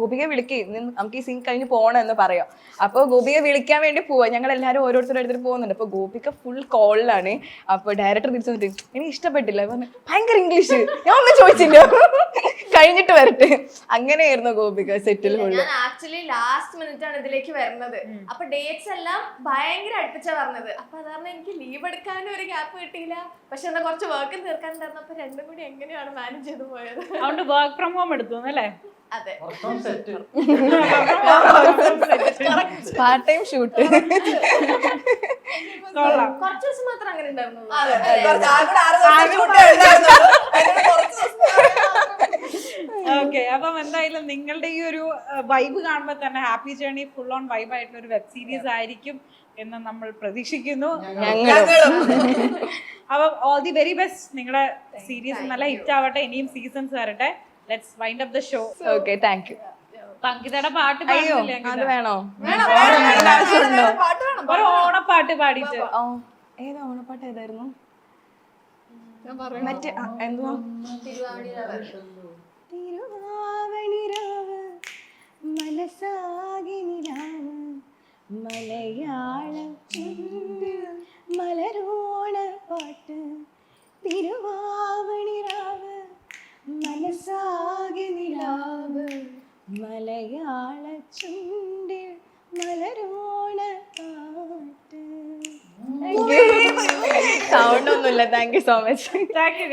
ഗോപിക വിളിക്കേ. നമുക്ക് ഈ സീൻ കഴിഞ്ഞ് പോകണം എന്ന് പറയാം. അപ്പോൾ ഗോപിക വിളിക്കാൻ വേണ്ടി പോവാ. ഞങ്ങൾ എല്ലാവരും ഓരോരുത്തരുടെ അടുത്തിട്ട് പോകുന്നുണ്ട്. അപ്പോൾ ഗോപിക ഫുൾ കോളിലാണ് അപ്പോൾ ഡയറക്ടർ തിരിച്ചു വന്നിട്ട് എനിക്ക് ഇഷ്ടപ്പെട്ടില്ല. പറഞ്ഞു ഭയങ്കര ഇംഗ്ലീഷ് ഞാൻ ഒന്നും ചോദിച്ചില്ല. കഴിഞ്ഞിട്ട് വരട്ടെ. അങ്ങനെയായിരുന്നു ഗോപിക സെറ്റിൽ ആക്ച്വലി ലാസ്റ്റ് മിനിറ്റ് ആണ് ഇതിലേക്ക് വരുന്നത്. അപ്പൊ ഡേറ്റ്സ് എല്ലാം ഭയങ്കര അടുപ്പിച്ചാ പറഞ്ഞത്. അപ്പൊ അതാണ് എനിക്ക് ലീവ് എടുക്കാനും ഒരു ഗ്യാപ്പ് കിട്ടിയില്ല. പക്ഷെ എന്നാ കുറച്ച് വർക്ക് തീർക്കാനുണ്ടായിരുന്നു. അപ്പൊ രണ്ടും കൂടി എങ്ങനെയാണ് മാനേജ് ചെയ്ത് പോയത്? അതുകൊണ്ട് വർക്ക് ഫ്രം ഹോം എടുത്തു അല്ലേ? അതെ. പാർട്ട് ടൈം ഷൂട്ട് കുറച്ച് ദിവസം മാത്രം അങ്ങനെ ഉണ്ടായിരുന്നു. ഓക്കെ അപ്പം എന്തായാലും നിങ്ങളുടെ ഈ ഒരു വൈബ് കാണുമ്പോൾ തന്നെ happy journey full on vibe ആയിട്ടുള്ള ഒരു വെബ് സീരീസ് ആയിരിക്കും എന്ന് നമ്മൾ പ്രതീക്ഷിക്കുന്നു. അപ്പം ഓൾ ദി വെരി ബെസ്റ്റ് നിങ്ങളുടെ സീരീസ് നല്ല ഹിറ്റ് ആവട്ടെ. ഇനിയും സീസൺസ് വരട്ടെ. Let's wind up the show okay thank you അങ്കിതയുടെ പാട്ട് അയ്യോ അത് വേണോ. ഒരു ഓണപ്പാട്ട് പാടിയിട്ട്. ഓ ഏതാ ഓണപ്പാട്ട് ഏതായിരുന്നു? മറ്റേ എന്തുവാ? തിരുവാവണിരാവ്. തിരുവാവണിരാവ് മനസാകി നിലാവ് മലയാള മലരോണ പാട്ട് തിരുവാവണിരാവ് മനസാകി നിലാവ് മലയാള ചുണ്ടിൽ മലരോണ സൗണ്ട് ഒന്നുമില്ല. Thank you so much thank you.